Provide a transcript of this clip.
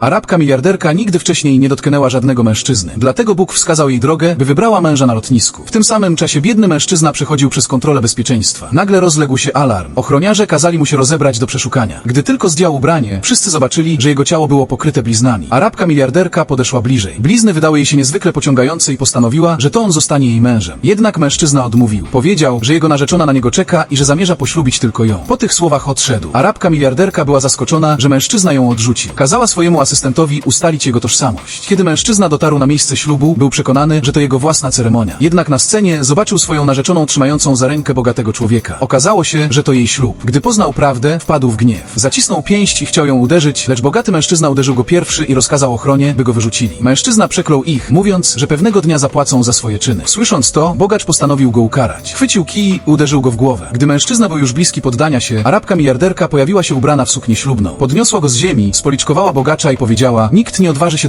Arabka miliarderka nigdy wcześniej nie dotknęła żadnego mężczyzny. Dlatego Bóg wskazał jej drogę, by wybrała męża na lotnisku. W tym samym czasie biedny mężczyzna przechodził przez kontrolę bezpieczeństwa. Nagle rozległ się alarm. Ochroniarze kazali mu się rozebrać do przeszukania. Gdy tylko zdjął ubranie, wszyscy zobaczyli, że jego ciało było pokryte bliznami. Arabka miliarderka podeszła bliżej. Blizny wydały jej się niezwykle pociągające i postanowiła, że to on zostanie jej mężem. Jednak mężczyzna odmówił. Powiedział, że jego narzeczona na niego czeka i że zamierza poślubić tylko ją. Po tych słowach odszedł. Arabka miliarderka była zaskoczona, że mężczyzna ją odrzucił. Kazała swojemu asystentowi ustalić jego tożsamość. Kiedy mężczyzna dotarł na miejsce ślubu, był przekonany, że to jego własna ceremonia. Jednak na scenie zobaczył swoją narzeczoną trzymającą za rękę bogatego człowieka. Okazało się, że to jej ślub. Gdy poznał prawdę, wpadł w gniew. Zacisnął pięść i chciał ją uderzyć, lecz bogaty mężczyzna uderzył go pierwszy i rozkazał ochronie, by go wyrzucili. Mężczyzna przeklął ich, mówiąc, że pewnego dnia zapłacą za swoje czyny. Słysząc to, bogacz postanowił go ukarać. Chwycił kij i uderzył go w głowę. Gdy mężczyzna był już bliski poddania się, arabka miliarderka pojawiła się ubrana w suknię ślubną. Podniosła go z ziemi, spoliczkowała bogacza i powiedziała, nikt nie odważy się dotknąć